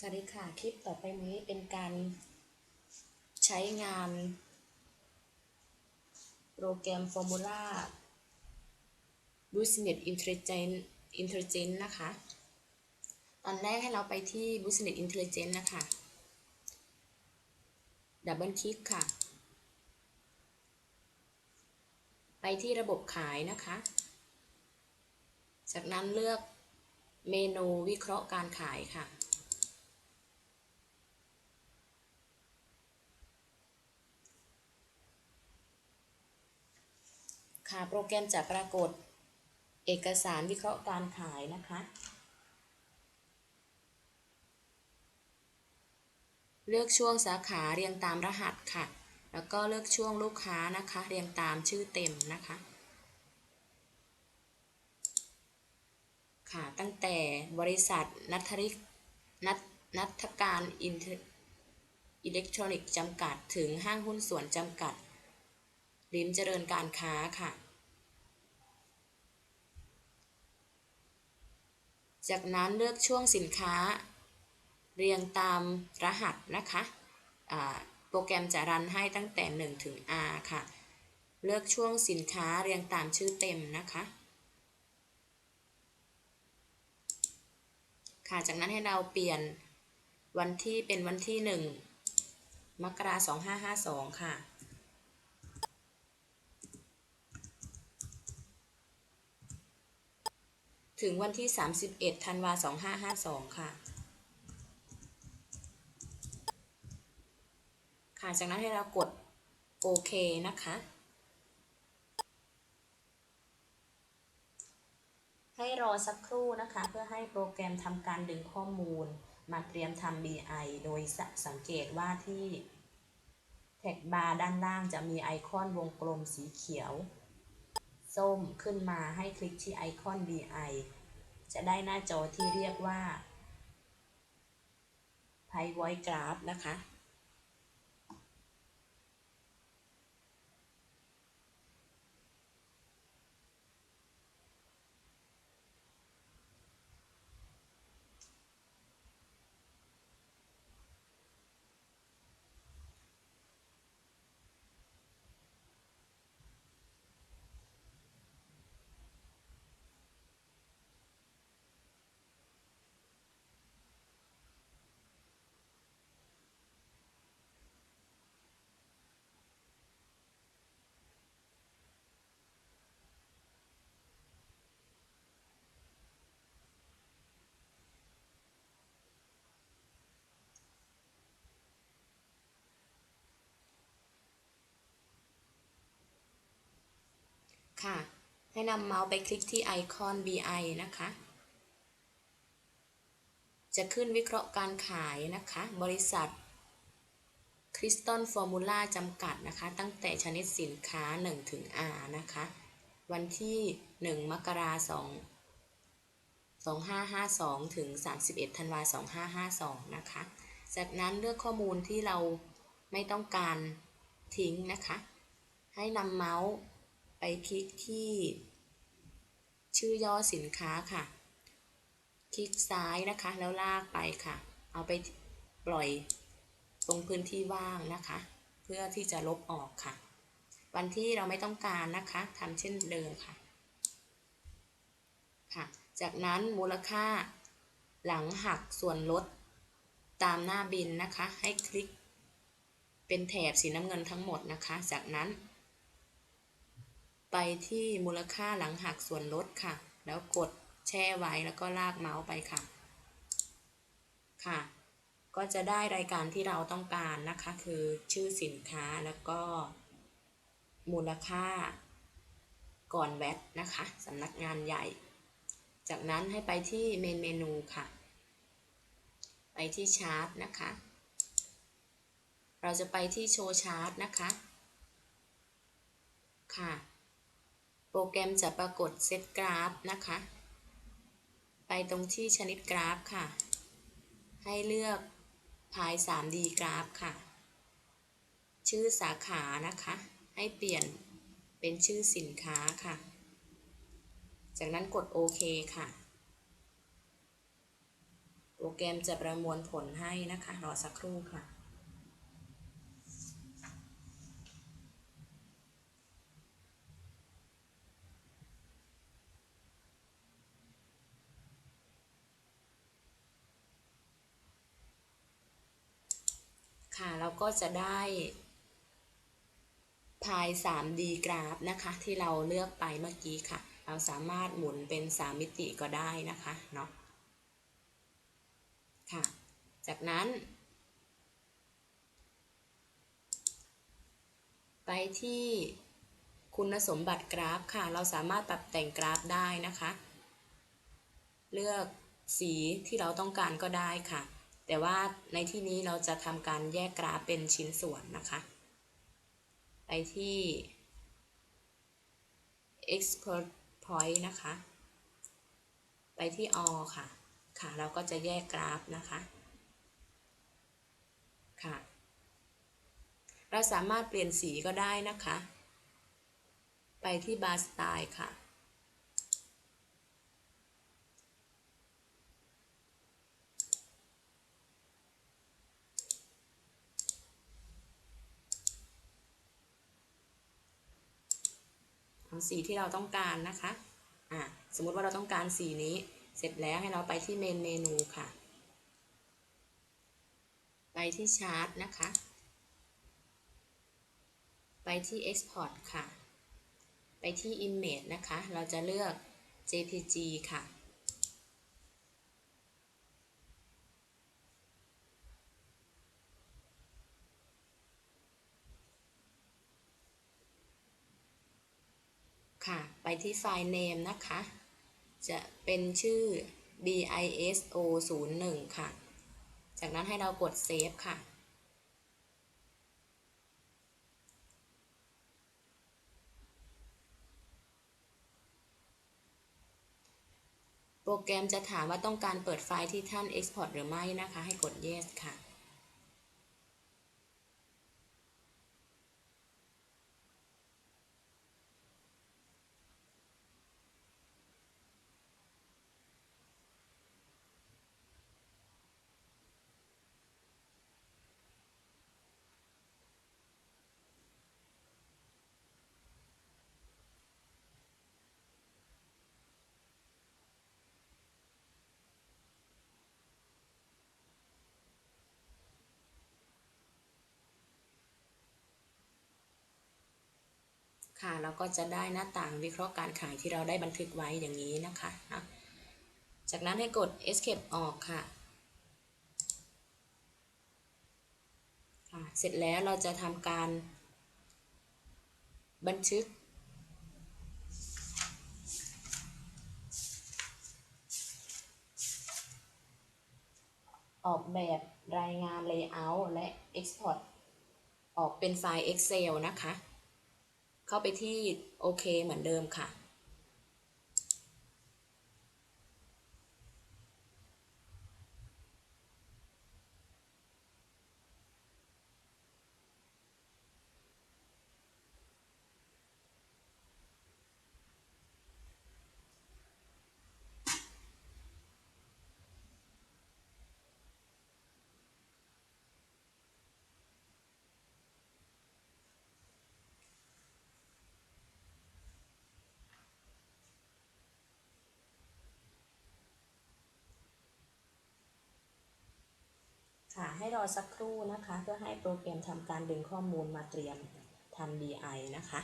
สวัสดีค่ะ คลิปต่อไปนี้เป็นการใช้งาน โปรแกรม Formula Business Intelligence Intelligence นะคะ ตอนแรกให้เราไปที่ Business Intelligence นะคะดับเบิลคลิกค่ะ ไปที่ระบบขายนะคะ จากนั้นเลือกเมนูวิเคราะห์การขายค่ะ ค่ะโปรแกรมจะปรากฏเอกสารวิเคราะห์การขายนะคะ เลือกช่วงสาขาเรียงตามรหัสค่ะ แล้วก็เลือกช่วงลูกค้านะคะ เรียงตามชื่อเต็มนะคะ ค่ะตั้งแต่บริษัทนัทริกนัทนัทการอินเทอิเล็กทรอนิกส์จำกัด ถึงห้างหุ้นส่วนจำกัด ริมเจริญการค้าค่ะ จากนั้นเลือกช่วงสินค้า เรียงตามรหัสนะคะโปรแกรมจะรันให้ตั้งแต่ 1 ถึง R ค่ะ เลือกช่วงสินค้าเรียงตามชื่อเต็มนะคะ ค่ะจากนั้นให้เราเปลี่ยนวันที่เป็นวันที่ 1 มกราคม2552 ค่ะ ถึงวันที่ 31 ธันวา 2552 ค่ะ ค่ะ จากนั้นให้เรากดโอเคนะคะ ให้รอสักครู่นะคะ เพื่อให้โปรแกรมทำการดึงข้อมูล มาเตรียมทำ BI โดยสสังเกตว่าที่แท็กบาร์ด้านล่างจะมีไอคอนวงกลมสีเขียว ส้มขึ้นมาให้คลิกที่ไอคอน BI จะได้หน้าจอที่เรียกว่า p i v o i d Graph นะคะ ค่ะ ให้นำเมาส์ไปคลิกที่ไอคอน BI นะคะ จะขึ้นวิเคราะห์การขายนะคะ บริษัทคริสตัลฟอร์มูล่าจำกัดนะคะ ตั้งแต่ชนิดสินค้า 1 ถึง R นะคะ วันที่ 1 มกราคม2552 ถึง 31 ธันวาคม2552 นะคะ จากนั้นเลือกข้อมูลที่เราไม่ต้องการทิ้งนะคะ ให้นำเมาส์ ไปคลิกที่ชื่อย่อสินค้าค่ะ คลิกซ้ายนะคะ แล้วลากไปค่ะ เอาไปปล่อยตรงพื้นที่ว่างนะคะ เพื่อที่จะลบออกค่ะ วันที่เราไม่ต้องการนะคะทำเช่นเดิมค่ะ ค่ะ จากนั้นมูลค่าหลังหักส่วนลดตามหน้าบินนะคะ ให้คลิกเป็นแถบสีน้ำเงินทั้งหมดนะคะ จากนั้น ไปที่มูลค่าหลังหักส่วนลดค่ะ แล้วกดแช่ไว้แล้วก็ลากเมาส์ไปค่ะ ค่ะ ก็จะได้รายการที่เราต้องการนะคะ คือชื่อสินค้าแล้วก็ มูลค่า ก่อนแวตนะคะสำนักงานใหญ่ จากนั้นให้ไปที่เมนเมนูค่ะ ไปที่ชาร์ตนะคะ เราจะไปที่โชว์ชาร์ตนะคะ ค่ะ รแกรมจะปรากฏเซตกราฟนะคะ ไปตรงที่ชนิดกราฟค่ะ ให้เลือกพาย 3D กราฟค่ะ ชื่อสาขานะคะ ให้เปลี่ยนเป็นชื่อสินค้าค่ะ จากนั้นกดโอเคค่ะ โปรแกรมจะประมวลผลให้นะคะ รอสักครู่ค่ะ ค่ะเรา ก็จะได้พาย 3D กราฟนะคะ ที่เราเลือกไปเมื่อกี้ค่ะ เราสามารถหมุนเป็น 3 มิติก็ได้นะคะเนาะค่ะ จากนั้น ไปที่คุณสมบัติกราฟค่ะ เราสามารถปรับแต่งกราฟได้นะคะ เลือกสีที่เราต้องการก็ได้ค่ะ แต่ว่าในที่นี้เราจะทำการแยกกราฟเป็นชิ้นส่วนนะคะ ไปที่ export point นะคะ ไปที่ all ค่ะ ค่ะ เราก็จะแยกกราฟนะคะ ค่ะ เราสามารถเปลี่ยนสีก็ได้นะคะ ไปที่ bar style ค่ะ สีที่เราต้องการนะคะอะสมมุติว่าเราต้องการสีนี้ เสร็จแล้วให้เราไปที่เมนเมนูค่ะ ไปที่ชาร์ตนะคะ ไปที่ Export ค่ะ ไปที่ Image นะคะ เราจะเลือก JPG ค่ะ ค่ะ ไปที่ไฟล์ name นะคะ จะเป็นชื่อ biso 0 1ค่ะ จากนั้นให้เรากด save ค่ะ โปรแกรมจะถามว่าต้องการเปิดไฟล์ที่ท่าน Export หรือไม่นะคะ ให้กด yes ค่ะ ค่ะเราก็จะได้หน้าต่างวิเคราะห์การขายที่เราได้บันทึกไว้อย่างนี้นะคะนะจากนั้นให้กด escape ออกค่ะ เสร็จแล้วเราจะทำการบันทึก ออกแบบรายงาน Layout และ Export ออกเป็นไฟล์ Excel นะคะ เข้าไปที่โอเคเหมือนเดิมค่ะ ค่ะ ให้รอสักครู่นะคะ เพื่อให้โปรแกรมทำการดึงข้อมูลมาเตรียมทำ DI นะคะ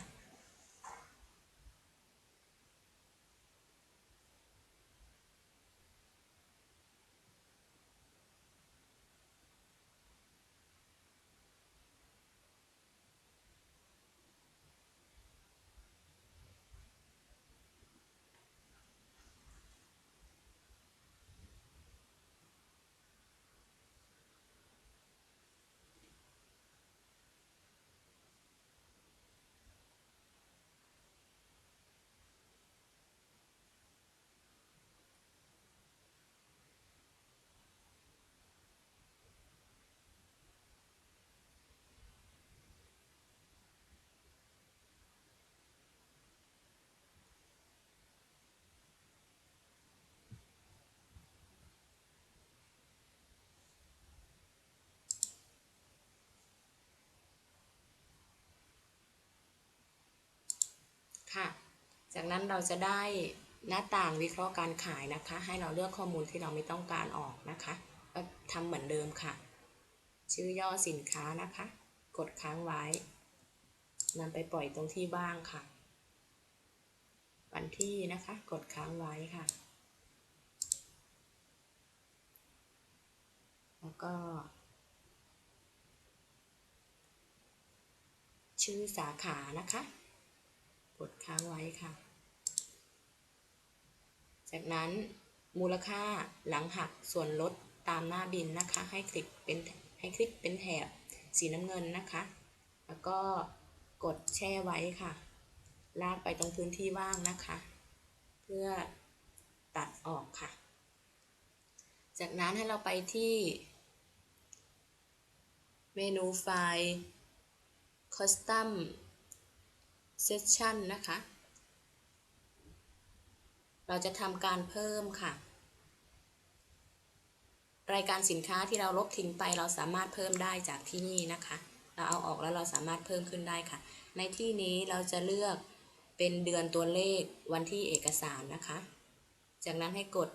ค่ะ จากนั้นเราจะได้หน้าต่างวิเคราะห์การขายนะคะ ให้เราเลือกข้อมูลที่เราไม่ต้องการออกนะคะก็ทำเหมือนเดิมค่ะ ชื่อย่อสินค้านะคะ กดค้างไว้นำไปปล่อยตรงที่ว่างค่ะ วันที่นะคะ กดค้างไว้ค่ะ แล้วก็ ชื่อสาขานะคะ กดค้างไว้ค่ะ จากนั้นมูลค่าหลังหักส่วนลดตามหน้าบินนะคะ ให้คลิกเป็นให้คลิกเป็นแถบสีน้ำเงินนะคะ แล้วก็กดแช่ไว้ค่ะ ลากไปตรงพื้นที่ว่างนะคะ เพื่อตัดออกค่ะ จากนั้นให้เราไปที่ เมนูไฟล์ Custom Session นะคะ เราจะทำการเพิ่มค่ะ รายการสินค้าที่เราลบทิ้งไปเราสามารถเพิ่มได้จากที่นี่นะคะ เราเอาออกแล้วเราสามารถเพิ่มขึ้นได้ค่ะ ในที่นี้เราจะเลือกเป็นเดือนตัวเลขวันที่เอกสารนะคะ จากนั้นให้กด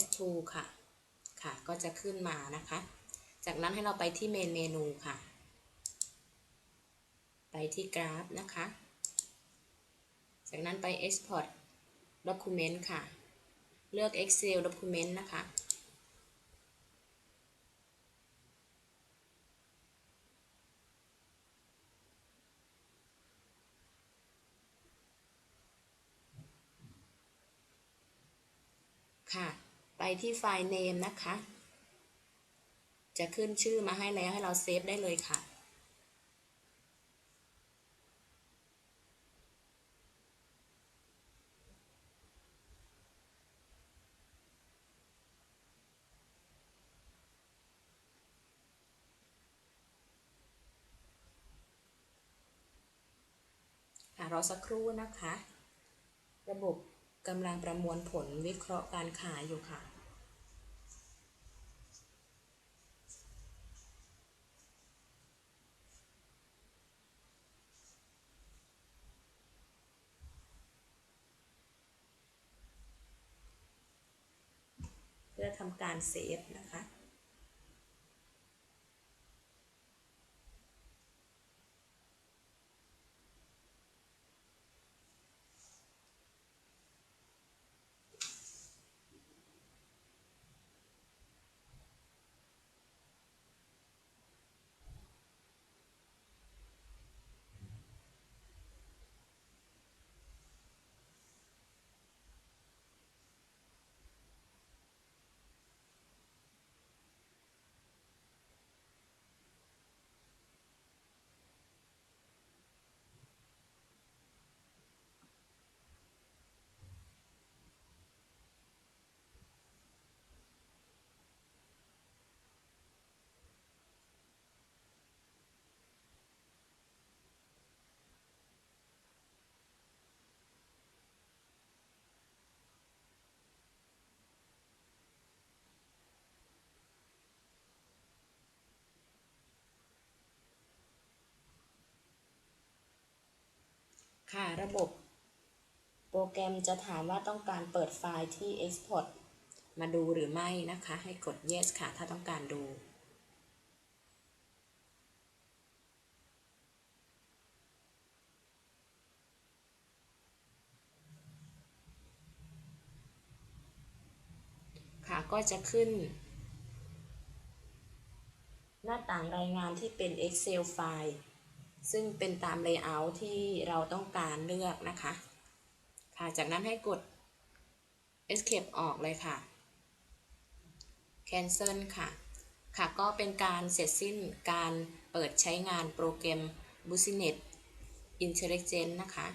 S2 ค่ะ ค่ะ ก็จะขึ้นมานะคะ จากนั้นให้เราไปที่เมนเมนูค่ะ ไปที่กราฟนะคะ จากนั้นไป Export Document ค่ะ เลือก Excel Document นะคะ ค่ะ ไปที่ไฟล์ name นะคะ จะขึ้นชื่อมาให้แล้วให้เราเซฟได้เลยค่ะค่ะ รอสักครู่นะคะ ระบบกำลังประมวลผลวิเคราะห์การขายอยู่ค่ะเพื่อทำการเซฟนะคะ ค่ะระบบโปรแกรมจะถามว่าต้องการเปิดไฟล์ที่ Export มาดูหรือไม่นะคะ ให้กด yes ค่ะ ถ้าต้องการดู ค่ะก็จะขึ้น หน้าต่างรายงานที่เป็น Excel ไฟล์ ซึ่งเป็นตาม Layout ที่เราต้องการเลือกนะคะ ค่ะ จากนั้นให้กด Escape ออกเลยค่ะ Cancel ค่ะ ค่ะ ก็เป็นการเสร็จสิ้นการเปิดใช้งานโปรแกรม Business Intelligence นะคะ